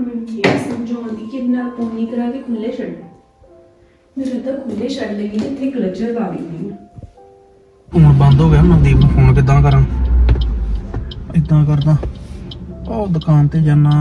ਹੁਣ ਮੈਨੂੰ ਇਹ ਸਮਝਾਉਣ ਦੀ ਕਿ ਫੋਨ ਨਹੀਂ ਕਰਾ ਕੇ ਖੁੱਲੇ ਛੱਡ। ਮੇਰਾ ਤਾਂ ਖੁੱਲੇ ਛੱਡ ਲਈ ਤੇ ਇੱਥੇ ਕਲਚਰ ਲਾ ਗਈ ਫੋਨ ਬੰਦ ਹੋ ਗਿਆ ਮਨਦੀਪ ਨੂੰ ਫੋਨ ਕਿੱਦਾਂ ਕਰਾਂ? ਇਦਾਂ ਕਰਦਾ। ਉਹ ਦੁਕਾਨ ਤੇ ਜਾਣਾ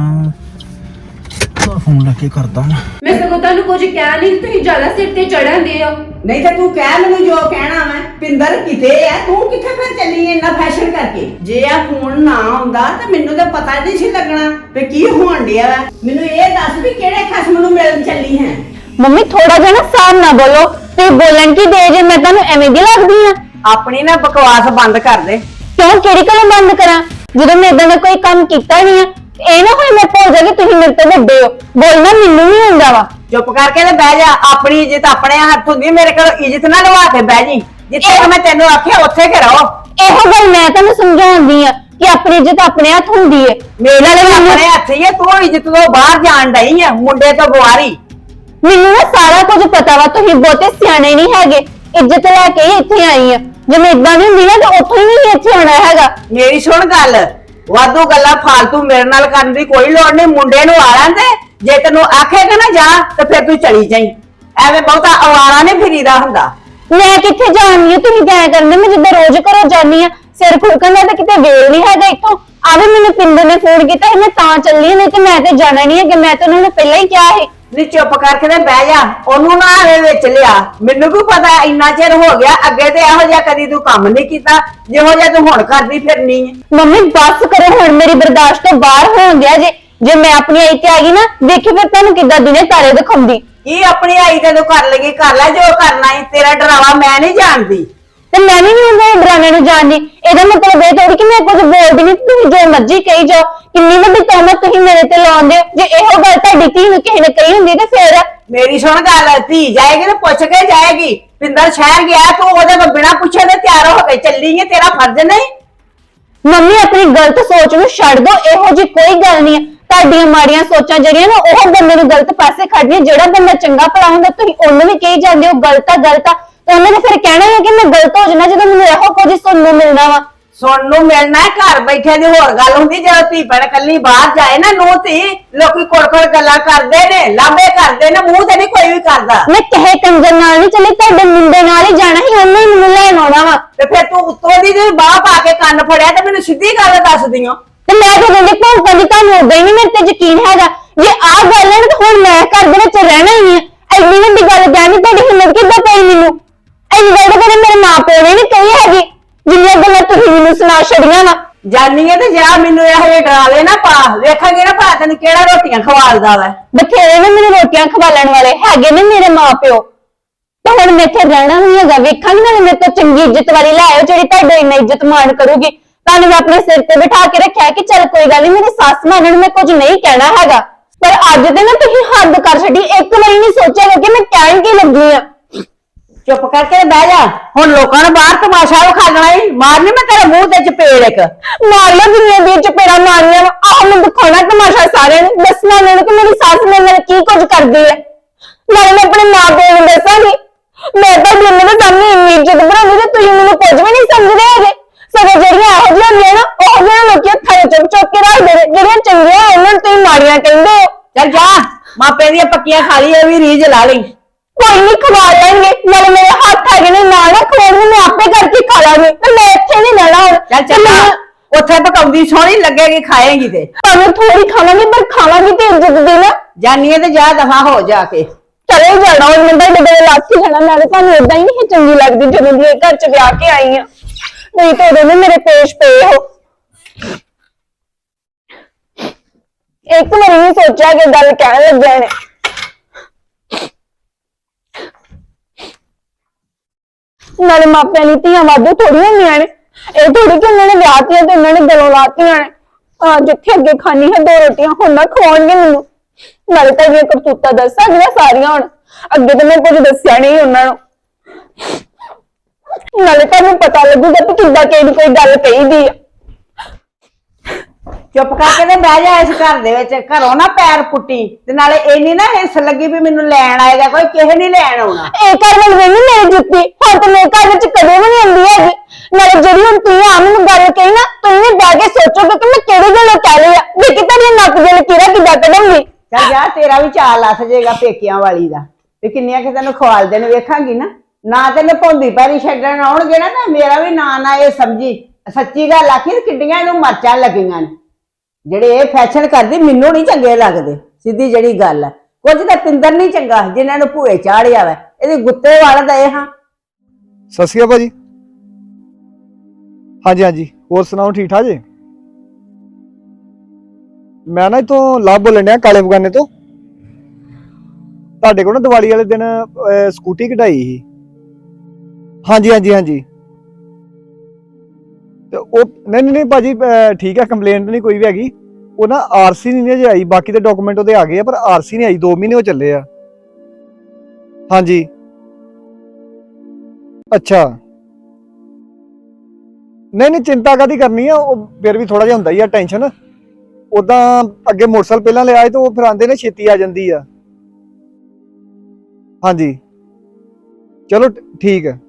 ਫੋਨ ਲੈ ਕੇ ਕਰਦਾ ਮੈਂ ਸਗੋਂ ਤੁਹਾਨੂੰ ਕੁਝ ਕਹਿ ਨਹੀਂ ਤੁਸੀਂ ਜ਼ਿਆਦਾ ਸਿਰ ਤੇ ਚੜਨ ਦੇ ਹੋ। ਨਹੀਂ ਤਾਂ ਤੂੰ ਕਹਿ ਮੈਨੂੰ ਜੋ ਕਹਿਣਾ ਮੈਂ ਪਿੰਦਰ ਕਿਤੇ ਐ ਤੂੰ ਕਿੱਥੇ ਫਿਰ ਚੱਲੀ ਏਂ ਇੰਨਾ ਫੈਸ਼ਨ ਕਰਕੇ? ਜੇ ਆ ਫੋਨ ਨਾ ਆਉਂਦਾ ਤਾਂ ਮੈਨੂੰ ਤਾਂ ਪਤਾ ਨਹੀਂ ਸੀ ਲੱਗਣਾ ਵੀ ਕੀ ਹੋਣ ਡਿਆ ਵਾ। ਮੈਨੂੰ ਇਹ ਦੱਸ ਵੀ ਕਿਹੜੇ ਖਸਮ ਨੂੰ ਮਿਲਣ ਚੱਲੀ ਹੈ? ਮੰਮੀ ਥੋੜਾ ਜਿਹਾ ਨਾ ਸਾਮ ਨਾ ਬੋਲੋ। ਤੇ ਬੋਲਣ ਕੀ ਦੇ ਜੇ ਮੈਂ ਤੁਹਾਨੂੰ ਐਵੇਂ ਦੀ ਲੱਗਦੀ ਆ। ਆਪਣੀ ਨਾ ਬਕਵਾਸ ਬੰਦ ਕਰ ਦੇ। ਕਿਉਂ? ਕਿਹੜੀ ਕੋਲੋਂ ਬੰਦ ਕਰਾਂ? ਜਦੋਂ ਮੈਂ ਇਦਾਂ ਦਾ ਕੋਈ ਕੰਮ ਕੀਤਾ ਨਹੀਂ ਆ ਇਹ ਨਾ ਹੋਏ ਮੈਂ ਭੁੱਲ ਜਾਗੀ ਤੁਸੀਂ ਮੇਰੇ ਤੋਂ ਵੱਡੇ ਹੋ। ਬੋਲਣਾ ਮੈਨੂੰ ਵੀ ਆਉਂਦਾ ਵਾ। ਚੁੱਪ ਕਰਕੇ ਤੇ ਬਹਿ ਜਾ। ਆਪਣੀ ਇੱਜ਼ਤ ਆਪਣੇ ਹੱਥ ਹੁੰਦੀ ਮੇਰੇ ਕੋਲ ਇੱਜ਼ਤ ਨਾ ਲਵਾ ਕੇ ਬਹਿ ਜੀ। ਜਿੱਥੇ ਮੈਂ ਤੈਨੂੰ ਆਖਿਆ ਉੱਥੇ ਕਿ ਰਹੋ। ਇਹੋ ਗੱਲ ਮੈਂ ਤੁਹਾਨੂੰ ਸਮਝਾਉਂਦੀ ਆ ਕਿ ਆਪਣੀ ਇੱਜ਼ਤ ਆਪਣੇ ਹੱਥ ਹੁੰਦੀ ਏ ਮੇਰੇ ਨਾਲੇ ਆਪਣੇ ਹੱਥ ਹੀ ਹੈ ਤੂੰ ਇੱਜ਼ਤ ਤੋਂ ਬਾਹਰ ਜਾਣ ਡਈ ਆ ਮੁੰਡੇ ਤੋਂ ਗੁਆਰੀ। ਮੈਨੂੰ ਨਾ ਸਾਰਾ ਕੁਝ ਪਤਾ ਵਾ ਤੁਸੀਂ ਬਹੁਤੇ ਸਿਆਣੇ ਨਹੀਂ ਹੈਗੇ। ਇੱਜ਼ਤ ਲੈ ਕੇ ਹੀ ਇੱਥੇ ਆਈ ਆ। ਜੇ ਮੈਂ ਇਦਾਂ ਨਹੀਂ ਹੁੰਦੀ ਨਾ ਤਾਂ ਉੱਥੋਂ ਹੀ ਨਹੀਂ ਇੱਥੇ ਆਉਣਾ ਹੈਗਾ। ਮੇਰੀ ਸੁਣ ਗੱਲ। ਵਾਧੂ ਗੱਲਾਂ ਫਾਲਤੂ ਮੇਰੇ ਨਾਲ ਕਰਨ ਦੀ ਕੋਈ ਲੋੜ ਨਹੀਂ ਮੁੰਡੇ ਨੂੰ ਆ ਲੈਂਦੇ ਜੇ ਤੈਨੂੰ ਆਖੇਗਾ ਨਾ ਜਾ ਤਾਂ ਫਿਰ ਤੂੰ ਚਲੀ ਜਾਈ। ਐਵੇਂ ਬਹੁਤਾ ਅਵਾਰਾ ਨਹੀਂ ਫਿਰੀਦਾ ਹੁੰਦਾ। ਮੈਂ ਕਿੱਥੇ ਜਾਣੀ ਆ ਤੁਸੀਂ ਕਰਨੇ ਮੈਂ ਜਿੱਦਾਂ ਰੋਜ਼ ਘਰੋਂ ਜਾਨੀ ਆ ਸਿਰ ਖੁਰਕਣ ਦਾ ਤਾਂ ਕਿਤੇ ਵੇਲ ਨਹੀਂ ਹੈਗਾ ਇੱਥੋਂ। ਆਵੇ ਮੈਨੂੰ ਪਿੰਦਰ ਨੇ ਫੋਨ ਕੀਤਾ ਸੀ ਮੈਂ ਤਾਂ ਚੱਲੀ ਆ, ਨਹੀਂ ਤੇ ਮੈਂ ਤੇ ਜਾਣਾ ਨਹੀਂ ਹੈ ਕਿ ਮੈਂ ਤਾਂ ਉਹਨਾਂ ਨੂੰ ਪਹਿਲਾਂ ਹੀ ਕਿਹਾ ਸੀ। ਨੀ ਚੁੱਪ ਕਰਕੇ ਤੇ ਬਹਿ ਜਾ ਉਹਨੂੰ ਨਾ ਐਵੇਂ ਵਿੱਚ ਲਿਆ। ਮੈਨੂੰ ਵੀ ਪਤਾ ਇੰਨਾ ਚਿਰ ਹੋ ਗਿਆ ਅੱਗੇ ਤੇ ਇਹੋ ਜਿਹਾ ਕਦੀ ਤੂੰ ਕੰਮ ਨਹੀਂ ਕੀਤਾ ਜਿਹੋ ਜਿਹਾ ਤੂੰ ਹੁਣ ਕਰਦੀ ਫਿਰਨੀ ਹੈ। ਮੰਮੀ ਬਸ ਕਰੋ ਹੁਣ ਮੇਰੀ ਬਰਦਾਸ਼ਤ ਤੋਂ ਬਾਹਰ ਹੋਣ ਗਿਆ ਜੇ। ਜੇ ਮੈਂ ਆਪਣੀ ਆਈ ਤੇ ਆ ਗਈ ਨਾ ਦੇਖੀ ਫਿਰ ਤੁਹਾਨੂੰ ਕਿੱਦਾਂ ਦਿਨੇ ਤਾਰੇ ਦਿਖਾਉਂਦੀ। ਇਹ ਆਪਣੀ ਆਈ ਤੇ ਤੂੰ ਕਰ ਲਗੀ ਕਰ ਲੈ ਜੋ ਕਰਨਾ ਹੈ ਤੇਰਾ ਡਰਾਵਾ ਮੈਂ ਨਹੀਂ ਜਾਣਦੀ। ਤੇ ਮੈਂ ਵੀ ਨਹੀਂ ਉਹਦੇ ਡਰਾਮੇ ਨੂੰ ਜਾਣਦੀ। ਇਹਦਾ ਮਤਲਬ ਇਹ ਥੋੜੀ ਕਿ ਮੈਂ ਕੁਝ ਬੋਲਦੀ ਨਹੀਂ ਤੁਸੀਂ ਜੋ ਮਰਜ਼ੀ ਕਹੀ ਜਾਓ। ਕਿੰਨੀ ਵੱਡੀ ਤੋਮਤ ਤੁਸੀਂ ਮੇਰੇ ਤੇ ਲਾਉਂਦੇ ਹੋ। ਜੇ ਇਹੋ ਗੱਲ ਤੁਹਾਡੀ ਧੀ ਨੂੰ ਕਿਸੇ ਨੇ ਕਹੀ ਹੁੰਦੀ ਤੇ ਫਿਰ? ਮੇਰੀ ਸੁਣ ਗੱਲ ਧੀ ਜਾਏਗੀ ਤੇ ਪੁੱਛ ਕੇ ਜਾਏਗੀ। ਪਿੰਦਰ ਸ਼ਹਿਰ ਗਿਆ ਤੂੰ ਉਹਦੇ ਤੋਂ ਬਿਨਾ ਪੁੱਛੇ ਤੇ ਤਿਆਰ ਹੋ ਕੇ ਚੱਲੀ ਹੈ ਤੇਰਾ ਫਰਜ਼ ਨਹੀਂ। ਮੰਮੀ ਆਪਣੀ ਗਲਤ ਸੋਚ ਨੂੰ ਛੱਡ ਦਿਓ ਇਹੋ ਜੀ ਕੋਈ ਗੱਲ ਨਹੀਂ ਹੈ। ਤੁਹਾਡੀਆਂ ਮਾੜੀਆਂ ਸੋਚਾਂ ਜਿਹੜੀਆਂ ਨਾ ਉਹ ਬੰਦੇ ਨੂੰ ਗਲਤ ਪਾਸੇ ਖੜਦੀਆਂ ਜਿਹੜਾ ਬੰਦਾ ਚੰਗਾ ਭਲਾ ਹੁੰਦਾ ਤੁਸੀਂ ਉਹਨੂੰ ਵੀ ਕਹੀ ਜਾਂਦੇ ਹੋ ਗਲਤ ਆ ਗਲਤ ਆ। ਤੇ ਉਹਨੇ ਤਾਂ ਫਿਰ ਕਹਿਣਾ ਹੀ ਹੈ ਕਿ ਮੈਂ ਗਲਤ ਹੋ ਜਾਣਾ ਜਦੋਂ ਮੈਨੂੰ ਇਹੋ ਕੁਝ ਸੁਣਨ ਨੂੰ ਮਿਲਣਾ ਵਾ। ਸੁਣ ਨੂੰ ਮਿਲਣਾ ਹੈ, ਘਰ ਬੈਠੇ ਦੀ ਹੋਰ ਗੱਲ ਹੁੰਦੀ ਜਦੋਂ ਧੀ ਭੈਣ ਕੱਲੀ ਬਾਹਰ ਜਾਏ ਨਾ ਨੂੰ ਧੀ ਲੋਕੀ ਕੋੜ ਕੋੜ ਗੱਲਾਂ ਕਰਦੇ ਨੇ ਲਾਂਬੇ ਕਰਦੇ ਨੇ ਮੂੰਹ ਤੇ ਨਹੀਂ ਕੋਈ ਵੀ ਕਰਦਾ। ਮੈਂ ਕਹੇ ਕੰਜਰ ਨਾਲ ਨਹੀਂ ਚੱਲੀ ਤੁਹਾਡੇ ਮੁੰਡੇ ਨਾਲ ਹੀ ਜਾਣਾ ਸੀ ਉਹਨੇ ਹੀ ਮੈਨੂੰ ਲੈਣ ਆਉਣਾ ਵਾ। ਤੇ ਫਿਰ ਤੂੰ ਉੱਤੋਂ ਦੀ ਜੇ ਬਾਹ ਪਾ ਕੇ ਕੰਨ ਫੜਿਆ ਤੇ ਮੈਨੂੰ ਸਿੱਧੀ ਗੱਲ ਦੱਸ ਦਿਓ। ਤੇ ਮੈਂ ਤਾਂ ਕਹਿੰਦੀ ਭੌਂਕਾਂ ਦੀ ਤੁਹਾਨੂੰ ਉਦਾਂ ਹੀ ਨਹੀਂ ਮੇਰੇ ਤੇ ਯਕੀਨ ਹੈਗਾ। ਜੇ ਆਹ ਗੱਲ ਹੈ ਨਾ ਤਾਂ ਹੁਣ ਮੈਂ ਘਰ ਦੇ ਵਿੱਚ ਰਹਿਣਾ ਹੀ ਨਹੀਂ ਹੈ। ਐਨੀ ਵੱਡੀ ਗੱਲ ਕਹਿਣੀ ਤੁਹਾਡੀ ਹਿੰਮਤ ਕਿੱਦਾਂ ਪਈ ਮੈਨੂੰ? ਐਨੀ ਗੱਲ ਤਾਂ ਕਦੇ ਮੇਰੇ ਮਾਂ ਪਿਓ ਨੇ ਨਹੀਂ ਕਹੀ ਹੈਗੀ। ਜਿੰਨੀਆਂ ਗੱਲਾਂ ਤੁਸੀਂ ਮੈਨੂੰ ਸੁਣਾ ਛੜੀਆਂ ਵਾ ਜਾਨੀ ਹੈ ਤੇ ਜਾ ਮੈਨੂੰ ਇਹੋ ਜਿਹੇ ਡਰਾਲੇ ਨਾ ਪਾ। ਵੇਖਾਂਗੇ ਨਾ ਭਾ ਤੈਨੂੰ ਕਿਹੜਾ ਰੋਟੀਆਂ ਖਵਾਲਦਾ ਵਾ। ਬਥੇਰੇ ਨੇ ਮੈਨੂੰ ਰੋਟੀਆਂ ਖਵਾਲਣ ਵਾਲੇ ਹੈਗੇ ਨੇ ਮੇਰੇ ਮਾਂ ਪਿਓ ਤੇ ਹੁਣ ਮੈਂ ਇੱਥੇ ਰਹਿਣਾ ਨਹੀਂ ਹੈਗਾ। ਵੇਖਾਂਗੀ ਨਾਲੇ ਮੇਰੇ ਤੋਂ ਚੰਗੀ ਇੱਜ਼ਤ ਵਾਲੀ ਲੈ ਆਇਓ ਜਿਹੜੀ ਤੁਹਾਡੇ ਇੰਨਾ ਇੱਜ਼ਤ ਮਾਣ ਕਰੂਗੀ। ਤੁਹਾਨੂੰ ਮੈਂ ਆਪਣੇ ਸਿਰ ਤੇ ਬਿਠਾ ਕੇ ਰੱਖਿਆ ਕਿ ਚੱਲ ਕੋਈ ਗੱਲ ਨਹੀਂ ਮੇਰੀ ਸੱਸ ਮਾਨਣ ਮੈਂ ਕੁਝ ਨਹੀਂ ਕਹਿਣਾ ਹੈਗਾ। ਪਰ ਅੱਜ ਤੇ ਨਾ ਤੁਸੀਂ ਹੱਦ ਕਰ ਛੱਡੀ ਇੱਕ ਵਾਰੀ ਨਹੀਂ ਸੋਚਿਆ ਕਿ ਮੈਂ ਕਹਿਣ ਕੀ ਲੱਗੀ ਆ। ਚੁੱਪ ਕਰਕੇ ਬਹਿ ਜਾ। ਹੁਣ ਲੋਕਾਂ ਨੂੰ ਬਾਹਰ ਤਮਾਸ਼ਾ ਵਿਖਾਣਾ ਹੀ ਮਾਰਨੀ ਮੈਂ ਤੇਰੇ ਮੂੰਹ ਤੇ ਚਪੇੜ ਇੱਕ। ਮਾਰ ਲਓ ਦੁਨੀਆ ਦੀ ਚਪੇੜਾ ਮਾਰੀਆਂ ਆਹ ਮੈਂ ਦਿਖਾਉਣਾ ਤਮਾਸ਼ਾ ਸਾਰਿਆਂ ਨੂੰ ਦੱਸਣਾ ਉਹਨਾਂ ਨੂੰ ਕਿ ਮੇਰੀ ਸੱਸ ਮੇਰੇ ਨਾਲ ਕੀ ਕੁਝ ਕਰਦੀ ਹੈ ਨਾਲੇ ਮੈਂ ਆਪਣੇ ਮਾਂ ਪਿਓ ਨੂੰ ਦੱਸਾਂਗੀ। ਮੈਂ ਤਾਂ ਜਿੰਨੇ ਦੇ ਸਾਹਮਣੇ ਇੰਨੀ ਇੱਜ਼ਤ ਬਣਾਉਂਦੀ ਤੇ ਤੁਸੀਂ ਮੈਨੂੰ ਕੁਝ ਵੀ ਨਹੀਂ ਸਮਝਦੇ ਹੈਗੇ। ਸਗੋਂ ਜਿਹੜੀਆਂ ਇਹੋ ਜਿਹੀਆਂ ਹੁੰਦੀਆਂ ਨਾ ਉਹ ਜਿਹੜੀਆਂ ਲੋਕੀ ਵਿੱਚ ਚੁੱਕ ਚੁੱਕ ਕੇ ਰੱਖਦੇ ਨੇ। ਜਿਹੜੀਆਂ ਚੰਗੀਆਂ ਉਹਨਾਂ ਨੂੰ ਤੁਸੀਂ ਮਾੜੀਆਂ ਕਹਿੰਦੇ ਹੋ। ਚੱਲ ਜਾ ਮਾਪੇ ਦੀਆਂ ਪੱਕੀਆਂ ਖਾ ਲਈ ਇਹ ਵੀ ਰੀਝ ਲਾ ਲਈ। ਕੋਈ ਨਹੀਂ ਖਵਾ ਲੈਣਗੇ ਨਾਲੇ ਮੇਰੇ ਹੱਥ ਹੈਗੇ ਨੇ ਨਾ ਨਾ ਖਵਾਉਣ ਮੈਂ ਆਪੇ ਕਰਕੇ ਖਾ ਲਾਂਗੀ ਤੇ ਮੈਂ ਇੱਥੇ ਨਹੀਂ ਰਹਿਣਾ ਹੁਣ। ਚੱਲ ਤੇ ਮੈਂ- ਉੱਥੇ ਪਕਾਉਂਦੀ ਸੋਹਣੀ ਲੱਗੇਗੀ ਖਾਏਗੀ ਤੇ। ਭਾਵੇਂ ਥੋੜੀ ਖਾਵਾਂਗੀ ਪਰ ਖਾਵਾਂਗੀ ਤੇ ਇੱਜ਼ਤ ਦੀ ਨਾ। ਜਾਨੀਏ ਤੇ ਜਾ ਦਫਾ ਹੋ ਜਾ ਕੇ। ਚਲੇ ਜਾਣਾ ਉਹ ਮੈਂ ਕੋਲ ਲਾਠੀ ਜਾਣਾ ਮੈਂ ਤਾਂ ਤੁਹਾਨੂੰ ਇਦਾਂ ਹੀ ਨਹੀਂ ਚੰਗੀ ਲੱਗਦੀ ਜਦੋਂ ਦੀ ਇਹ ਘਰ ਚ ਵਿਆਹ ਕੇ ਆਈ ਆ ਨਹੀਂ ਤਾਂ ਉਦੋਂ ਦੇ ਮੇਰੇ ਪੇਸ਼ ਪਏ ਹੋ। ਇੱਕ ਵਾਰੀ ਨਹੀਂ ਸੋਚਿਆ ਕਿ ਗੱਲ ਕਹਿਣ ਲੱਗਿਆ ਨੇ ਨਾਲੇ ਮਾਪਿਆਂ ਦੀ ਧੀਆਂ ਵਾਧੂ ਥੋੜੀਆਂ ਹੁੰਦੀਆਂ ਨੇ। ਇਹ ਥੋੜੀ ਕਿ ਉਹਨਾਂ ਨੇ ਵਿਆਹ ਤੀਆਂ ਤੇ ਉਹਨਾਂ ਨੇ ਗਲੋਂ ਲਾਤੀਆਂ ਨੇ। ਆ ਜਿੱਥੇ ਅੱਗੇ ਖਾਣੀ ਹੈ ਦੋ ਰੋਟੀਆਂ, ਹੁਣ ਨਾ ਖਵਾਉਣਗੇ ਮੈਨੂੰ। ਨਾਲੇ ਤਾਂ ਇਹ ਕਰਤੂਤਾ ਦੱਸਾਂ, ਜਿਹੜੀਆਂ ਸਾਰੀਆਂ ਹੁਣ। ਅੱਗੇ ਤਾਂ ਮੈਂ ਕੁਝ ਦੱਸਿਆ ਨਹੀਂ ਉਹਨਾਂ ਨੂੰ। ਨਾਲੇ ਤੁਹਾਨੂੰ ਪਤਾ ਲੱਗੂਗਾ ਕਿ ਕਿੱਦਾਂ ਕਿਹੜੀ ਕੋਈ ਗੱਲ ਕਹੀਦੀ ਆ। ਚੁੱਪ ਕਰਕੇ ਤੇ ਬਹਿ ਜਾ ਇਸ ਘਰ ਦੇ ਵਿੱਚ ਘਰੋਂ ਨਾ ਪੈਰ ਪੁੱਟੀ ਤੇ ਨਾਲੇ ਇੰਨੀ ਨਾ ਹਿੱਸ ਲੱਗੀ ਵੀ ਮੈਨੂੰ ਲੈਣ ਆਏਗਾ ਕੋਈ ਕਿਸੇ ਨਹੀਂ ਲੈਣ ਆਉਣਾ। ਇਹ ਘਰ ਵੱਲ ਵੇਖੀ ਮੇਰੀ ਜੁੱਤੀ ਹੁਣ ਤੇ ਮੇਰੇ ਘਰ ਵਿੱਚ ਕਦੇ ਵੀ ਨਹੀਂ ਆਉਂਦੀ ਹੈਗੀ। ਨਾਲੇ ਜਿਹੜੀ ਹੁਣ ਤੁਸੀਂ ਆ ਮੈਨੂੰ ਗੱਲ ਕਹੀ ਨਾ ਤੁਸੀਂ ਵੀ ਬਹਿ ਕੇ ਸੋਚੋਗੇ ਕਿ ਮੈਂ ਕਿਹੜੀ ਗੱਲੋਂ ਕਹਿ ਲਈ ਆ ਵੀ ਕਿ ਤੁਹਾਡੀ ਨੱਕ ਦਿਲ ਕਿਹੜਾ ਕਿੱਦਾਂ ਕੱਢੂੰਗੀ ਚੱਲ ਜਾ ਤੇਰਾ ਵੀ ਚਾਲ ਲੱਥ ਜਾਏਗਾ ਪੇਕਿਆਂ ਵਾਲੀ ਦਾ। ਵੀ ਕਿੰਨੀਆਂ ਕਿ ਤੈਨੂੰ ਖਵਾਲਦੇ ਨੇ ਵੇਖਾਂਗੀ ਨਾ। ਨਾ ਤੇ ਭੌਂਦੀ ਪੈਰੀ ਛੱਡਣ ਆਉਣਗੇ ਨਾ ਤਾਂ ਮੇਰਾ ਵੀ ਨਾਂ ਨਾ ਇਹ ਸਮਝੀ। ਸੱਚੀ ਗੱਲ ਆਖੀ ਕਿੱਡੀਆਂ ਇਹਨੂੰ ਮਰਚਾਂ ਲੱਗੀਆਂ ਨੇ। ਜਿਹੜੇ ਇਹ ਫੈਸ਼ਨ ਕਰਦੀ ਮੈਨੂੰ ਨਹੀਂ ਚੰਗੇ ਲੱਗਦੇ ਸਿੱਧੀ ਜਿਹੜੀ ਗੱਲ ਹੈ ਕੁਝ ਤਾਂ ਪਿੰਦਰ ਨਹੀਂ ਚੰਗਾ ਜਿਨ੍ਹਾਂ ਨੂੰ ਭੂਏ ਚਾੜਿਆ ਵਾ। ਇਹਦੇ ਗੁੱਤੇ ਵਾਲਾ ਦਾ ਇਹ ਹਾਂ। ਸਤਿ ਸ਼੍ਰੀ ਅਕਾਲ ਭਾਜੀ। ਹਾਂਜੀ ਹਾਂਜੀ। ਹੋਰ ਸੁਣਾਓ ਠੀਕ ਠਾਕ ਜੀ? ਮੈਂ ਨਾ ਇਤੋਂ ਲਾਭ ਬੋਲਣ ਡਿਆ ਕਾਲੇ ਬਗਾਨੇ ਤੋਂ। ਤੁਹਾਡੇ ਕੋਲ ਨਾ ਦੀਵਾਲੀ ਵਾਲੇ ਦਿਨ ਅਹ, ਸਕੂਟੀ ਕਢਾਈ ਸੀ। ਹਾਂਜੀ ਹਾਂਜੀ ਹਾਂਜੀ। ਤੇ ਉਹ ਨਹੀਂ ਨਹੀਂ ਨਹੀਂ ਭਾਜੀ ਅਹ, ਠੀਕ ਹੈ ਕੰਪਲੇਂਟ ਨਹੀਂ ਕੋਈ ਵੀ ਹੈਗੀ। ਉਹ ਨਾ ਆਰਸੀ ਨਹੀਂ ਜੇ ਆਈ ਬਾਕੀ ਦੇ ਡਾਕੂਮੈਂਟ ਉਹਦੇ ਆ ਗਏ ਆ ਪਰ ਆਰਸੀ ਨਹੀਂ ਆਈ 2 ਮਹੀਨੇ ਹੋ ਚੱਲੇ ਆ। ਹਾਂਜੀ। ਅੱਛਾ। ਨਹੀਂ ਨਹੀਂ ਚਿੰਤਾ ਕਾਦੀ ਕਰਨੀ ਆ ਉਹ ਫਿਰ ਵੀ ਥੋੜਾ ਜਿਹਾ ਹੁੰਦਾ ਹੀ ਆ ਟੈਨਸ਼ਨ ਉਦਾਂ ਅੱਗੇ ਮੋਟਰਸਾਈਕਲ ਪਹਿਲਾਂ ਲਿਆ ਸੀ ਤੇ ਉਹ ਫਿਰ ਆਂਦੇ ਨੇ ਛੇਤੀ ਆ ਜਾਂਦੀ ਆ। ਹਾਂਜੀ। ਚਲੋ ਠੀਕ ਹੈ।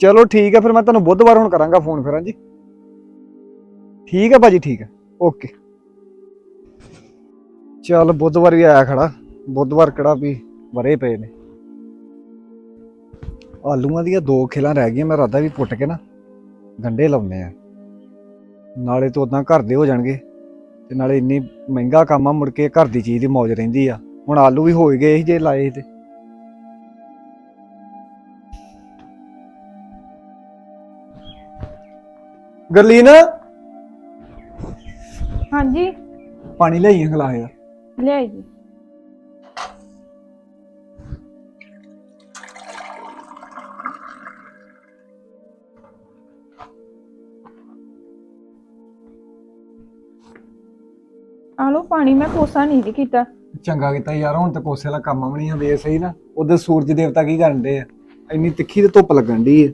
ਚਲੋ ਠੀਕ ਹੈ, ਫਿਰ ਮੈਂ ਤੁਹਾਨੂੰ ਬੁੱਧਵਾਰ ਹੁਣ ਕਰਾਂਗਾ ਫੋਨ ਫਿਰ, ਹਾਂਜੀ। ਠੀਕ ਹੈ ਭਾਜੀ, ਠੀਕ ਹੈ। ਓਕੇ। ਚੱਲ ਬੁੱਧਵਾਰ ਵੀ ਆਇਆ ਖੜਾ। ਬੁੱਧਵਾਰ ਕਿਹੜਾ ਵੀ ਵਰੇ ਪਏ ਨੇ। ਆਲੂਆਂ ਦੀਆਂ ਦੋ ਖਿਲਾਂ ਰਹਿ ਗਈਆਂ, ਮੈਂ ਰਾਦਾ ਵੀ ਪੁੱਟ ਕੇ ਨਾ ਗੰਡੇ ਲਾਉਨੇ ਆ ਨਾਲੇ ਤੋਂ ਉਦਾਂ ਘਰ ਦੇ ਹੋ ਜਾਣਗੇ। ਤੇ ਨਾਲੇ ਇੰਨੀ ਮਹਿੰਗਾ ਕੰਮ ਆ, ਮੁੜ ਕੇ ਘਰ ਦੀ ਚੀਜ਼ ਦੀ ਮੌਜ ਰਹਿੰਦੀ ਆ। ਹੁਣ ਆਲੂ ਵੀ ਹੋ ਗਏ ਸੀ ਜੇ ਲਾਏ ਸੀ ਤੇ। ਗਰਲੀਨ? ਹਾਂਜੀ। ਪਾਣੀ ਲਿਆਈਆਂ ਖਲਾ ਯਾਰ। ਲਿਆਈ ਜੀ। ਆਲੋ ਪਾਣੀ ਮੈਂ ਕੋਸਾ ਨਹੀਂ ਜੀ ਕੀਤਾ। ਚੰਗਾ ਕੀਤਾ ਯਾਰ ਹੁਣ ਤੇ ਕੋਸੇ ਵਾਲਾ ਕੰਮ ਵੀ ਨਹੀਂ ਆ ਵੇ ਸਹੀ ਨਾ। ਉਧਰ ਸੂਰਜ ਦੇਵਤਾ ਕੀ ਕਰਨ ਦੇ ਆ? ਇੰਨੀ ਤਿੱਖੀ ਤੇ ਧੁੱਪ ਲੱਗਣ ਦੀ ਆ।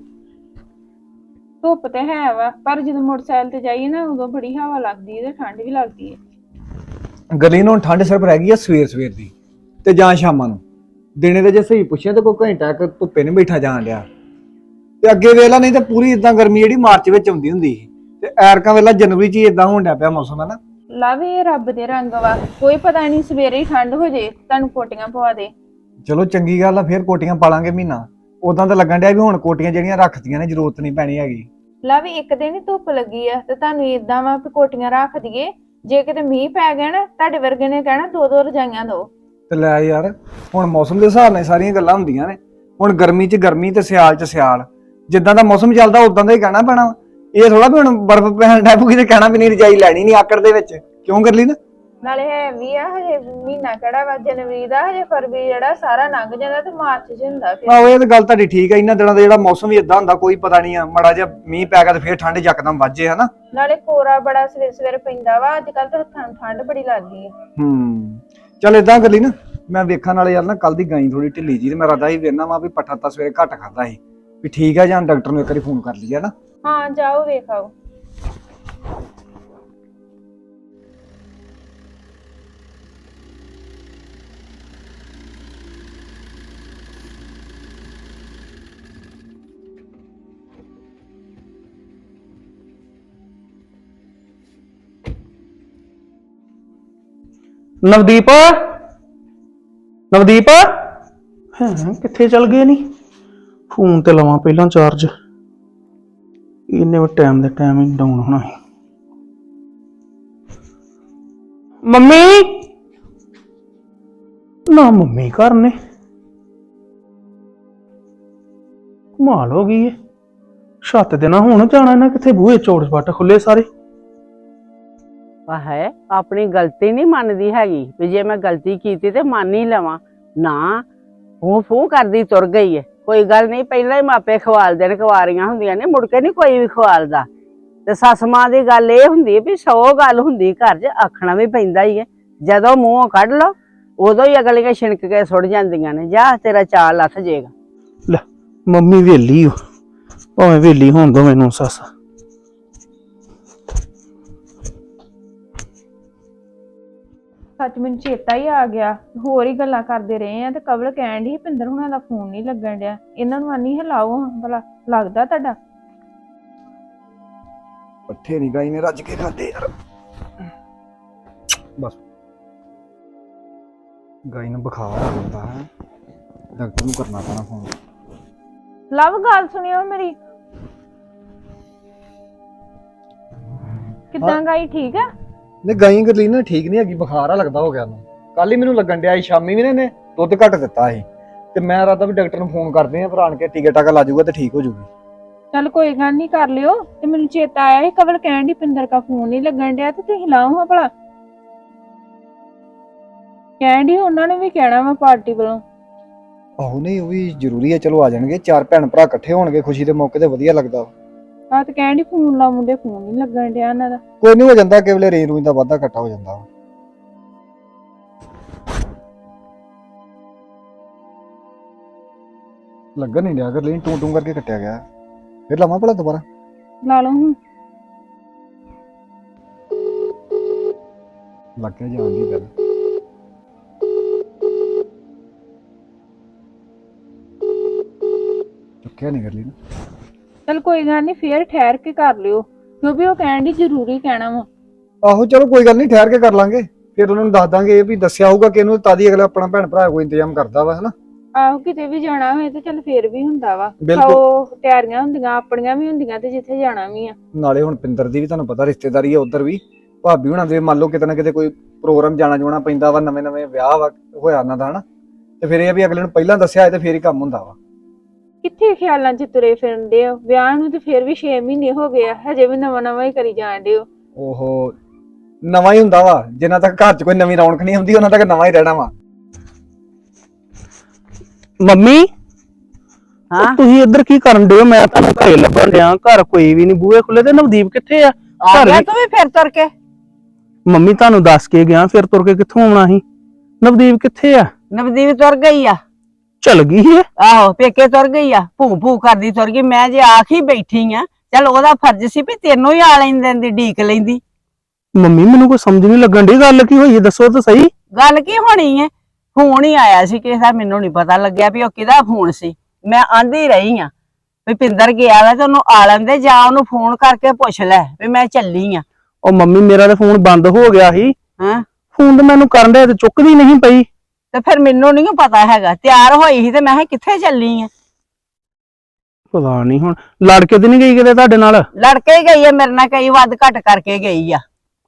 ਧੁੱਪ ਤੇ ਹੈ ਵਾ ਪਰ ਜਦੋਂ ਮੋਟਰਸਾਈਕਲ ਤੇ ਜਾਈਏ ਨਾ ਉਦੋਂ ਬੜੀ ਹਵਾ ਲੱਗਦੀ ਹੈ ਤੇ ਠੰਡ ਵੀ ਲੱਗਦੀ ਹੈ। ਗਰਲੀਨ ਹੁਣ ਠੰਡ ਸਿਰਫ ਰਹਿ ਗਈ ਆ ਸਵੇਰ ਸਵੇਰ ਦੀ ਤੇ ਜਾਂ ਸ਼ਾਮਾਂ ਨੂੰ। ਦਿਨੇ ਤੇ ਜੇ ਸਹੀ ਪੁੱਛਿਆ ਤਾਂ ਕੋਈ ਘੰਟਾ ਕੁ ਧੁੱਪੇ ਨਹੀਂ ਬੈਠਾ ਜਾਣ ਡਿਆ। ਤੇ ਅੱਗੇ ਵੇਲਾ ਨਹੀਂ ਤੇ ਪੂਰੀ ਇਦਾਂ ਗਰਮੀ ਜਿਹੜੀ ਮਾਰਚ ਵਿੱਚ ਆਉਂਦੀ ਹੁੰਦੀ ਸੀ। ਤੇ ਐਰਕਾਂ ਵੇਲਾ ਜਨਵਰੀ ਚ ਹੀ ਇਦਾਂ ਹੋਣ ਡਿਆ ਪਿਆ ਮੌਸਮ ਹੈ ਨਾ ਲਵ ਰੱਬ ਦੇ ਰੰਗ ਵਾ। ਕੋਈ ਪਤਾ ਨਹੀਂ ਸਵੇਰੇ ਹੀ ਠੰਡ ਹੋ ਜੇ ਤੁਹਾਨੂੰ ਕੋਟੀਆਂ ਪਵਾ ਦੇ। ਚਲੋ ਚੰਗੀ ਗੱਲ ਆ ਫੇਰ ਕੋਟੀਆਂ ਪਾਲਾਂਗੇ ਮਹੀਨਾ। ਉਦਾਂ ਤਾਂ ਲੱਗਣ ਡਿਆ ਵੀ ਹੁਣ ਕੋਟੀਆਂ ਜਿਹੜੀਆਂ ਰੱਖਦੀਆਂ ਨੇ ਜ਼ਰੂਰਤ ਨਹੀਂ ਪੈਣੀ ਹੈਗੀ। ਲਵ ਇੱਕ ਦਿਨ ਹੀ ਧੁੱਪ ਲੱਗੀ ਆ ਤੇ ਤੁਹਾਨੂੰ ਇਦਾਂ ਵਾ ਵੀ ਕੋਟੀਆਂ ਰੱਖ ਦਈਏ। ਜੇ ਕਿਤੇ ਮੀਂਹ ਪੈ ਗਿਆ ਨਾ, ਤੁਹਾਡੇ ਵਰਗੇ ਨੇ ਕਹਿਣਾ ਦੋ ਦੋ ਰਜਾਈਆਂ ਦੋ। ਤੇ ਲੈ ਯਾਰ, ਹੁਣ ਮੌਸਮ ਦੇ ਹਿਸਾਬ ਨਾਲ ਸਾਰੀਆਂ ਗੱਲਾਂ ਹੁੰਦੀਆਂ ਨੇ। ਹੁਣ ਗਰਮੀ 'ਚ ਗਰਮੀ ਤੇ ਸਿਆਲ 'ਚ ਸਿਆਲ। ਜਿੱਦਾਂ ਦਾ ਮੌਸਮ ਚੱਲਦਾ, ਉਦਾਂ ਦਾ ਹੀ ਕਹਿਣਾ ਪੈਣਾ ਇਹ ਥੋੜਾ ਵੀ ਹੁਣ ਬਰਫ਼ ਪੈਣ ਡੈ ਪੂਗੀ ਤੇ ਕਹਿਣਾ ਵੀ ਨਹੀਂ, ਰਜਾਈ ਲੈਣੀ ਨਹੀਂ ਆਕੜ ਦੇ ਵਿੱਚ। ਕਿਉਂ ਕਰ ਲਈ ਨਾ? ਨਾਲੇ ਹੈ ਵੀ ਆ ਹਜੇ ਮਹੀਨਾ ਕਿਹੜਾ ਵਾ ਜਨਵਰੀ ਦਾ ਹਜੇ ਫਰਵਰੀ ਜਿਹੜਾ ਸਾਰਾ ਲੰਘ ਜਾਂਦਾ ਤੇ ਮਾਰਚ 'ਚ ਹੁੰਦਾ ਫਿਰ। ਆਹੋ ਇਹ ਤਾਂ ਗੱਲ ਤੁਹਾਡੀ ਠੀਕ ਹੈ ਇਹਨਾਂ ਦਿਨਾਂ ਦਾ ਜਿਹੜਾ ਮੌਸਮ ਵੀ ਇਦਾਂ ਹੁੰਦਾ ਕੋਈ ਪਤਾ ਨਹੀਂ ਆ ਮੜਾ ਜਿਹਾ ਮੀਂਹ ਪੈ ਗਿਆ ਤੇ ਫੇਰ ਠੰਡ ਯਕਦਮ ਵੱਜੇ ਹਨਾ? ਨਾਲੇ ਕੋਰਾ ਬੜਾ ਸਵੇਰ ਸਵੇਰ ਪੈਂਦਾ ਵਾ ਅੱਜ ਕੱਲ ਤਾਂ ਠੰ- ਠੰਡ ਬੜੀ ਲੱਗਦੀ ਹੈ ਹੂੰ ਚੱਲ ਇਦਾਂ ਕਰ ਨਾ ਮੈਂ ਵੇਖਣ ਵਾਲੇ ਯਾਰ ਨਾ ਕੱਲ ਦੀ ਗਾਈ ਥੋੜੀ ਢਿੱਲੀ ਜੀ ਤੇ ਮੈਂ ਰਦਾ ਹੀ ਵੇਖਣਾ ਵਾ ਵੀ ਪੱਠਾ ਤਾਂ ਸਵੇਰੇ ਘੱਟ ਖਾਦਾ ਸੀ। ਵੀ ਠੀਕ ਹੈ ਜਾਂ ਡਾਕਟਰ ਨੂੰ ਇੱਕ ਵਾਰੀ ਫੋਨ ਕਰ ਲਈਏ ਨਾ ਹਾਂ ਜਾਓ ਵੇਖ ਨਵਦੀਪ? ਨਵਦੀਪ? ਹਾਂ ਕਿੱਥੇ ਚਲ ਗਏ ਨਹੀਂ ਫੋਨ ਤੇ ਲਵਾਂ ਪਹਿਲਾਂ ਚਾਰਜ ਇਹਨੇ ਵੀ ਟਾਈਮ ਦੇ ਟਾਈਮਿੰਗ ਡਾਊਨ ਹੋਣਾ ਹੈ ਮੰਮੀ? ਨਾ ਮੰਮੀ ਘਰ ਨੇ। ਕਮਾਲ ਹੋ ਗਈ ਏ। ਛੱਤ ਤੇ ਨਾ ਹੁਣ ਜਾਣਾ ਨਾ ਕਿੱਥੇ ਬੂਹੇ ਚੋੜ ਸਪੱਟ ਖੁੱਲੇ ਸਾਰੇ। ਵਾ ਹੈ, ਆਪਣੀ ਗਲਤੀ ਨਹੀਂ ਮੰਨਦੀ ਹੈਗੀ, ਵੀ ਜੇ ਮੈਂ ਗਲਤੀ ਕੀਤੀ ਤੇ ਮੰਨ ਹੀ ਲਵਾਂ। ਨਾ ਉਹ ਫੂ ਕਰਦੀ ਤੁਰ ਗਈ ਹੈ ਕੋਈ ਗੱਲ ਨਹੀਂ, ਪਹਿਲਾਂ ਹੀ ਮਾਪੇ ਖਵਾਲ ਦੇਣ ਕੁਆਰੀਆਂ ਹੁੰਦੀਆਂ ਨੇ, ਮੁੜ ਕੇ ਨਹੀਂ ਕੋਈ ਵੀ ਖਵਾਲਦਾ। ਤੇ ਸੱਸ ਮਾਂ ਦੀ ਗੱਲ ਇਹ ਹੁੰਦੀ ਵੀ ਸੌ ਗੱਲ ਹੁੰਦੀ ਘਰ 'ਚ, ਆਖਣਾ ਵੀ ਪੈਂਦਾ ਹੀ ਹੈ ਜਦੋਂ ਮੂੰਹੋਂ ਕੱਢ ਲਓ, ਉਦੋਂ ਹੀ ਅਗਲੀਆਂ ਛਿਣਕ ਕੇ ਸੁੱਟ ਜਾਂਦੀਆਂ ਨੇ। ਜਾ, ਤੇਰਾ ਚਾਲ ਲੱਥ ਜੇਗਾ। ਲੈ, ਮੰਮੀ ਵੇਲੀ ਓ। ਭਾਵੇਂ ਵੇਲੀ ਹੋਣ ਦੋ ਮੈਨੂੰ, ਸੱਸ। ਸੱਚ ਮੈਨੂੰ ਚੇਤਾ ਹੀ ਆ ਗਿਆ। ਹੋਰ ਹੀ ਗੱਲਾਂ ਕਰਦੇ ਰਹੇ ਆ ਤੇ ਕਵਲ ਕਹਿਣ ਦੀ ਪਿੰਦਰ ਹੁਣਾਂ ਦਾ ਫੋਨ ਨਹੀਂ ਲੱਗਣ ਡਿਆ। ਇਹਨਾਂ ਨੂੰ ਆਨੀ ਹਿਲਾਓ ਭਲਾ ਲੱਗਦਾ ਤੁਹਾਡਾ? ਪੱਠੇ ਨਹੀਂ ਗਾਈ ਨੇ ਰੱਜ ਕੇ ਖਾਦੇ ਯਾਰ। ਬਸ। ਗਾਈ ਨੂੰ ਬੁਖਾਰ ਆ ਜਾਂਦਾ ਹੈ। ਡਾਕਟਰ ਨੂੰ ਕਰਨਾ ਪੈਣਾ ਫੋਨ। ਲਵ ਗੱਲ ਸੁਣਿਓ ਮੇਰੀ। ਕਿੱਦਾਂ ਗਾਈ ਠੀਕ ਆ? ਨਹੀਂ ਗਾਈ ਗਰਲੀ ਨਾ ਠੀਕ ਨਹੀਂ ਹੈਗੀ ਬੁਖਾਰ ਆ ਲੱਗਦਾ ਹੋ ਗਿਆ ਉਹਨੂੰ। ਕੱਲ ਹੀ ਮੈਨੂੰ ਲੱਗਣ ਡਿਆ ਸੀ ਸ਼ਾਮੀ ਵੀ ਨੇ ਦੁੱਧ ਘੱਟ ਦਿੱਤਾ ਸੀ। ਤੇ ਮੈਂ ਰਾਤਾ ਵੀ ਡਾਕਟਰ ਨੂੰ ਫੋਨ ਕਰਦੇ ਆ ਭਰਾ ਆਣ ਕੇ ਟੀਕਾ ਟਾਕਾ ਲਾ ਜਾਊਗਾ ਤੇ ਠੀਕ ਹੋ ਜਾਊਗੀ। ਚੱਲ ਕੋਈ ਗੱਲ ਨਹੀਂ ਕਰ ਲਿਓ ਤੇ ਮੈਨੂੰ ਚੇਤਾ ਆਇਆ ਸੀ ਕਵਲ ਕਹਿਣ ਦੀ ਪਿੰਦਰ ਦਾ ਫੋਨ ਨਹੀਂ ਲੱਗਣ ਡਿਆ ਤੇ ਤੁਸੀਂ ਲਾਓ ਹਾਂ ਭਲਾ। ਕਹਿਣ ਦੀ ਉਹਨਾਂ ਨੇ ਵੀ ਕਹਿਣਾ ਵਾ ਪਾਰਟੀ ਵੱਲੋਂ। ਆਹੋ ਨਹੀਂ ਉਹ ਵੀ ਜ਼ਰੂਰੀ ਹੈ ਚਲੋ ਆ ਜਾਣਗੇ ਚਾਰ ਭੈਣ ਭਰਾ ਇਕੱਠੇ ਹੋਣਗੇ ਖੁਸ਼ੀ ਦੇ ਮੌਕੇ ਤੇ ਵਧੀਆ ਲੱਗਦਾ ਆ ਤੇ ਕਹਿਣ ਦੀ ਫੋਨ ਲਾ ਮੁੰਡੇ ਫੋਨ ਨਹੀਂ ਲੱਗਣ ਡਿਆ ਇਹਨਾਂ ਦਾ। ਕੋਈ ਨਹੀਂ ਹੋ ਜਾਂਦਾ ਕੇਵਲੇ ਰੇਂਜ ਰੂੰਜ ਦਾ ਵਾਧਾ ਘਟਾ ਹੋ ਜਾਂਦਾ। ਲੱਗਣ ਨਹੀਂ ਡਿਆ ਕਰ ਲਈ ਟੂ ਟੂ ਕਰਕੇ ਕੱਟਿਆ ਗਿਆ ਫਿਰ ਲਾਵਾਂ ਭਲਾ ਦੁਬਾਰਾ? ਲਾ ਲਓ ਹੁਣ। ਲੱਗ ਗਿਆ ਜਾਣ ਦੀ ਗੱਲ। ਚੁੱਕਿਆ ਨਹੀਂ ਕਰ ਲਈ ਨਾ ਚੱਲ ਕੋਈ ਗੱਲ ਨਹੀਂ ਫੇਰ ਠਹਿਰ ਕੇ ਕਰ ਲਿਓ। ਕਿਉਂਕਿ ਉਹ ਕਹਿਣ ਦੀ ਜ਼ਰੂਰੀ ਕਹਿਣਾ ਵਾ। ਆਹੋ ਚਲੋ ਕੋਈ ਗੱਲ ਨਹੀਂ ਠਹਿਰ ਕੇ ਕਰ ਲਾਂਗੇ। ਫਿਰ ਉਹਨਾਂ ਨੂੰ ਦੱਸ ਦਾਂਗੇ ਇਹ ਵੀ ਦੱਸਿਆ ਹੋਊਗਾ ਕਿ ਇਹਨੂੰ ਤਾਂ ਦੀ ਅਗਲਾ ਆਪਣਾ ਭੈਣ ਭਰਾ ਕੋਈ ਇੰਤਜ਼ਾਮ ਕਰਦਾ ਵਾ ਹਨਾ? ਆਹੋ ਕਿਤੇ ਵੀ ਜਾਣਾ ਹੋਏ ਤੇ ਚੱਲ ਫੇਰ ਵੀ ਹੁੰਦਾ ਵਾ। ਬਿਲਕੁਲ। ਸੌ ਤਿਆਰੀਆਂ ਹੁੰਦੀਆਂ ਆਪਣੀਆਂ ਵੀ ਹੁੰਦੀਆਂ ਤੇ ਜਿੱਥੇ ਜਾਣਾ ਵੀ ਆ। ਨਾਲੇ ਹੁਣ ਪਿੰਦਰ ਦੀ ਵੀ ਤੁਹਾਨੂੰ ਪਤਾ ਰਿਸ਼ਤੇਦਾਰੀ ਹੈ ਉਧਰ ਵੀ। ਭਾਬੀ ਹੁਣਾਂ ਦੇ ਮੰਨ ਲਓ ਕਿਤੇ ਨਾ ਕਿਤੇ ਕੋਈ ਪ੍ਰੋਗਰਾਮ ਜਾਣਾ ਜਾਣਾ ਪੈਂਦਾ ਵਾ ਨਵੇਂ ਨਵੇਂ ਵਿਆਹ ਵਾ ਹੋਇਆ ਉਹਨਾਂ ਦਾ ਹਨਾ? ਤੇ ਫਿਰ ਇਹ ਆ ਵੀ ਅਗਲੇ ਨੂੰ ਪਹਿਲਾਂ ਦੱਸਿਆ ਹੋਏ ਤੇ ਫੇਰ ਹੀ ਕੰਮ ਹੁੰਦਾ ਵਾ। ਕਿੱਥੇ ਖਿਆਲਾਂ 'ਚ ਤੁਰੇ ਫਿਰਦੇ ਹੋ? ਵਿਆਹ ਨੂੰ ਤੇ ਫੇਰ ਵੀ 6 ਮਹੀਨੇ ਹੋ ਗਏ ਆ। ਹਜੇ ਵੀ ਨਵਾਂ ਨਵਾਂ ਹੀ ਕਰੀ ਜਾਂਦੇ ਹੋ। ਓਹੋ ਨਵਾਂ ਹੀ ਹੁੰਦਾ ਵਾ। ਜਿੰਨਾ ਤੱਕ ਘਰ 'ਚ ਕੋਈ ਨਵੀਂ ਰੌਣਕ ਨਹੀਂ ਹੁੰਦੀ ਉਹਨਾਂ ਤੱਕ ਨਵਾਂ ਹੀ ਰਹਿਣਾ ਵਾ। ਮੰਮੀ? ਹਾਂ? ਤੁਸੀਂ ਇੱਧਰ ਕੀ ਕਰਨ ਡਏ ਹੋ? ਮੈਂ ਤੁਹਾਨੂੰ ਘਰੇ ਲੱਭਣ ਡਿਆ। ਘਰ ਕੋਈ ਵੀ ਨਹੀਂ। ਬੂਹੇ ਖੁੱਲੇ ਤੇ ਨਵਦੀਪ ਕਿੱਥੇ ਆ? ਆ ਘਰ ਗਿਆ ਵੀ- ਤੂੰ ਵੀ ਫਿਰ ਤੁਰ ਕੇ। ਮੰਮੀ ਤੁਹਾਨੂੰ ਦੱਸ ਕੇ ਗਿਆ। ਫਿਰ ਤੁਰ ਕੇ ਕਿੱਥੋਂ ਆਉਣਾ ਸੀ? ਨਵਦੀਪ ਕਿੱਥੇ ਆ? ਨਵਦੀਪ ਤੁਰ ਗਈ ਆ। ਚਲ ਗਈ ਹੈ। ਆਹੋ ਪੇਕੇ ਤੁਰ ਗਈ ਆ ਭੂ ਭੂ ਕਰਦੀ ਤੁਰ ਗਈ ਮੈਂ ਜੇ ਆਖ ਹੀ ਬੈਠੀ ਆ ਚਲ ਉਹਦਾ ਫਰਜ਼ ਸੀ ਵੀ ਤੈਨੂੰ ਹੀ ਆ ਲੈਂਦੇ ਦੀ ਢੀਕ ਲੈਂਦੀ। ਮੰਮੀ ਮੈਨੂੰ ਕੋਈ ਸਮਝ ਨਹੀਂ ਲੱਗਣ ਦੀ ਗੱਲ ਕੀ ਹੋਈ ਹੈ ਦੱਸੋ ਤਾਂ ਸਹੀ। ਗੱਲ ਕੀ ਹੋਣੀ ਹੈ? ਫੋਨ ਹੀ ਆਇਆ ਸੀ ਕਿਸੇ ਦਾ ਮੈਨੂੰ ਨਹੀਂ ਪਤਾ ਲੱਗਿਆ ਵੀ ਉਹ ਕਿਹਦਾ ਫੋਨ ਸੀ। ਮੈਂ ਆਂਦੀ ਰਹੀ ਆ ਵੀ ਪਿੰਦਰ ਗਿਆ ਵਾ ਤੇ ਉਹਨੂੰ ਆ ਲੈਂਦੇ ਜਾਂ ਉਹਨੂੰ ਫੋਨ ਕਰਕੇ ਪੁੱਛ ਲੈ ਵੀ ਮੈਂ ਚੱਲੀ ਆ। ਉਹ ਮੰਮੀ ਮੇਰਾ ਤਾਂ ਫੋਨ ਬੰਦ ਹੋ ਗਿਆ ਸੀ। ਹਾਂ? ਫੋਨ ਤੇ ਮੈਨੂੰ ਕਰਨ ਦੇ ਤੇ ਚੁੱਕਦੀ ਨਹੀਂ ਪਈ। ਤੇ ਫਿਰ ਮੈਨੂੰ ਨਹੀਂ ਪਤਾ ਹੈਗਾ। ਤਿਆਰ ਹੋਈ ਸੀ ਤੇ ਮੈਂ ਕਿਹਾ ਕਿੱਥੇ ਚੱਲੀ ਆ? ਪਤਾ ਨਹੀਂ ਹੁਣ। ਲੜ ਕੇ ਤੇ ਨਹੀਂ ਗਈ ਕਿਤੇ ਤੁਹਾਡੇ ਨਾਲ? ਲੜਕੇ ਹੀ ਗਈ ਆ ਮੇਰੇ ਨਾਲ ਕਈ ਵੱਧ ਘੱਟ ਕਰਕੇ ਗਈ ਆ।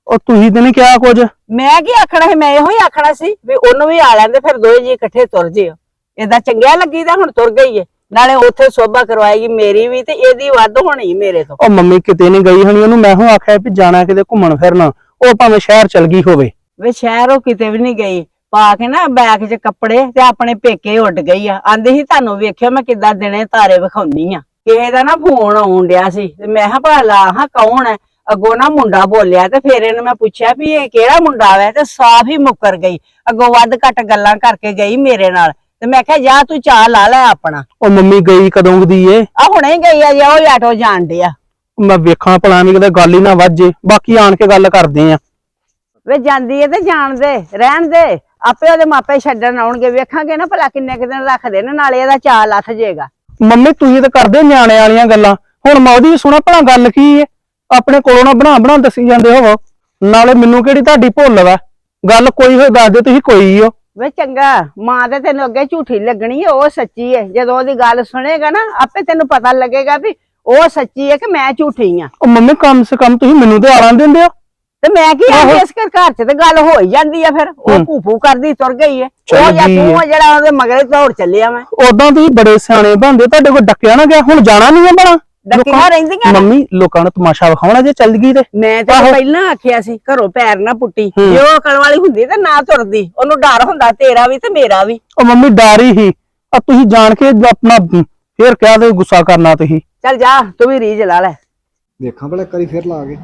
ਉਹ ਤੁਸੀਂ ਤੇ ਨਹੀਂ ਕਿਹਾ ਕੁਝ? ਮੈਂ ਕੀ ਆਖਣਾ ਸੀ? ਮੈਂ ਇਹੋ ਹੀ ਆਖਣਾ ਸੀ ਵੀ ਉਹਨੂੰ ਵੀ ਆ ਲੈਂਦੇ ਫਿਰ ਦੋਏ ਜੀ ਇਕੱਠੇ ਤੁਰ ਜਿਓ। ਏਦਾਂ ਚੰਗਿਆ ਲੱਗੀ ਤਾਂ ਹੁਣ ਤੁਰ ਗਈ ਏ। ਨਾਲੇ ਉੱਥੇ ਸੋਭਾ ਕਰਵਾਏਗੀ ਮੇਰੀ ਵੀ ਤੇ ਇਹਦੀ ਵੱਧ ਹੋਣੀ ਮੇਰੇ ਤੋਂ। ਉਹ ਮੰਮੀ ਕਿਤੇ ਨਹੀਂ ਗਈ ਹਣੀ ਉਹਨੂੰ ਮੈਂ ਹੋ ਆਖਿਆ ਵੀ ਜਾਣਾ ਕਿਤੇ ਘੁੰਮਣ ਫਿਰਨ। ਉਹ ਭਾਵੇਂ ਸ਼ਹਿਰ ਚਲ ਗਈ ਹੋਵੇ। ਵੇ ਸ਼ਹਿਰ ਉਹ ਕਿਤੇ ਵੀ ਨਹੀਂ ਗਈ। ਪਾ ਕੇ ਨਾ ਬੈਗ 'ਚ ਕੱਪੜੇ ਤੇ ਆਪਣੇ ਪੇਕੇ ਉੱਡ ਗਈ ਆ। ਆਂਦੇ ਸੀ ਤੁਹਾਨੂੰ ਵੇਖਿਓ ਮੈਂ ਕਿੱਦਾਂ ਦਿਨੇ ਤਾਰੇ ਵਿਖਾਉਂਦੀ ਆ। ਕਿਸੇ ਦਾ ਨਾ ਫੋਨ ਆਉਣ ਡਿਆ ਸੀ ਤੇ ਮੈਂ ਕਿਹਾ ਭਲਾ ਲਾ ਹਾਂ ਕੌਣ ਹੈ ਅੱਗੋਂ ਨਾ ਮੁੰਡਾ ਬੋਲਿਆ ਤੇ ਫਿਰ ਇਹਨੂੰ ਮੈਂ ਪੁੱਛਿਆ ਵੀ ਇਹ ਕਿਹੜਾ ਮੁੰਡਾ ਵੈ? ਤੇ ਸਾਫ਼ ਹੀ ਮੁੱਕਰ ਗਈ। ਅੱਗੋਂ ਵੱਧ ਘੱਟ ਗੱਲਾਂ ਕਰਕੇ ਗਈ ਮੇਰੇ ਨਾਲ। ਤੇ ਮੈਂ ਕਿਹਾ ਜਾ ਤੂੰ ਚਾਹ ਲਾ ਲੈ ਆਪਣਾ। ਉਹ ਮੰਮੀ ਗਈ ਕਦੋਂ ਦੀ ਏ? ਆ ਹੁਣੇ ਗਈ ਆ ਜੇ ਉਹ ਆਟੋ ਜਾਣ ਡਿਆ। ਮੈਂ ਵੇਖਾਂ ਭਲਾ ਵੀ ਕਿਤੇ ਗੱਲ ਹੀ ਨਾ ਵੱਜੇ ਬਾਕੀ ਆਣ ਕੇ ਗੱਲ ਕਰਦੇ ਆ। ਵੇ ਜਾਂਦੀ ਏ ਤੇ ਜਾਣ ਦੇ ਰਹਿਣ ਦੇ। ਆਪੇ ਉਹਦੇ ਮਾਪੇ ਛੱਡਣ ਆਉਣਗੇ। ਵੇਖਾਂਗੇ ਨਾ ਭਲਾ ਕਿੰਨੇ ਕੁ ਦਿਨ ਰੱਖਦੇ ਨੇ ਨਾਲੇ ਇਹਦਾ ਚਾਲ ਲੱਥ ਜਾਏਗਾ ਮੰਮੀ ਤੁਸੀਂ ਤਾਂ ਕਰਦੇ ਨਿਆਣੇ ਵਾਲੀਆਂ ਗੱਲਾਂ। ਹੁਣ ਮੈਂ ਉਹਦੀ ਸੁਣਾ ਭਲਾ ਗੱਲ ਕੀ ਏ? ਆਪਣੇ ਕੋਲੋਂ ਨਾ ਬਣਾ ਬਣਾ ਦੱਸੀ ਜਾਂਦੇ ਹੋਵੋ। ਨਾਲੇ ਮੈਨੂੰ ਕਿਹੜੀ ਤੁਹਾਡੀ ਭੁੱਲ ਵਾ? ਗੱਲ ਕੋਈ ਹੋਏ ਦੱਸ ਦਿਓ ਤੁਸੀਂ ਕੋਈ ਹੋ ਵੇ ਚੰਗਾ ਮਾਂ ਤੇ ਤੈਨੂੰ ਅੱਗੇ ਝੂਠੀ ਲੱਗਣੀ ਏ ਉਹ ਸੱਚੀ ਏ। ਜਦੋਂ ਉਹਦੀ ਗੱਲ ਸੁਣੇਗਾ ਨਾ ਆਪੇ ਤੈਨੂੰ ਪਤਾ ਲੱਗੇਗਾ ਵੀ ਉਹ ਸੱਚੀ ਏ ਕਿ ਮੈਂ ਝੂਠੀ ਆ। ਉਹ ਮੰਮੀ ਕਮ ਸੇ ਕਮ ਤੁਸੀਂ ਮੈਨੂੰ ਤੇ ਆਲਾਂ ਦਿੰਦੇ ਹੋ ਤੇ ਮੈਂ ਕੀ ਆਹੋ। ਇਸ ਘਰ ਘਰ ਚ ਤੇ ਗੱਲ ਹੋ ਹੀ ਜਾਂਦੀ ਆ ਫਿਰ ਉਹ। ਭੂਫੂ ਕਰਦੀ ਤੁਰ ਗਈ ਏ ਉਹ ਜਾਂ ਤੂੰ। ਆ ਜਿਹੜਾ ਉਹਦੇ ਮਗਰੇ ਦੌੜ ਚੱਲਿਆ ਮੈਂ ਉਦਾਂ ਤੁਸੀਂ ਬੜੇ ਸਿਆਣੇ ਬੰਦੇ ਤੁਹਾਡੇ ਕੋਲ ਡੱਕਿਆ ਨਾ ਗਿਆ ਹੁਣ ਜਾਣਾ ਨਹੀਂ ਹੈ ਬਣਾ ਡੱਕੀਆਂ ਰਹਿੰਦੀਆਂ ਨੇ। ਮੰਮੀ ਲੋਕਾਂ ਨੂੰ ਤਮਾਸ਼ਾ ਵਿਖਾਉਣਾ ਜੇ ਚੱਲ ਗਈ ਤੇ ਮੈਂ ਤਾਂ। ਪਹਿਲਾਂ ਆਖਿਆ ਸੀ ਘਰੋਂ ਪੈਰ ਨਾ ਪੁੱਟੀ। ਜੇ ਉਹ ਅਕਲ ਵਾਲੀ ਹੁੰਦੀ ਤੇ ਨਾ ਤੁਰਦੀ ਉਹਨੂੰ ਡਰ ਹੁੰਦਾ ਤੇਰਾ ਵੀ ਤੇ ਮੇਰਾ ਵੀ ਉਹ ਮੰਮੀ ਡਾਰੀ ਹੀ ਆ ਤੁਸੀਂ ਜਾਣ ਕੇ ਆਪਣਾ ਫੇਰ ਕਿਹਾ ਤੇ ਗੁੱਸਾ ਕਰਨਾ ਤੁਸੀਂ ਚੱਲ ਜਾ ਤੂੰ ਵੀ ਰੀਝ ਲਾ ਲੈ ਦੇਖਾਂ ਭਲਾ ਇੱਕ ਵਾਰੀ ਫਿਰ ਲਾ ਕੇ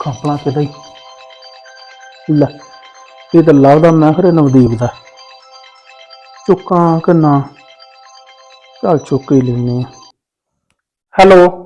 ਖਾਪਲਾ ਕਿਦਾ ਹੀ ਲੈ, ਇਹ ਤਾਂ ਲੱਗਦਾ ਮੈਂ ਖਰੇ ਨਵਦੀਪ ਦਾ। ਚੁੱਕਾਂ ਕਿ ਨਾ? ਚੱਲ ਚੁੱਕ ਹੀ ਲੈਨੇ ਆ ਹੈਲੋ?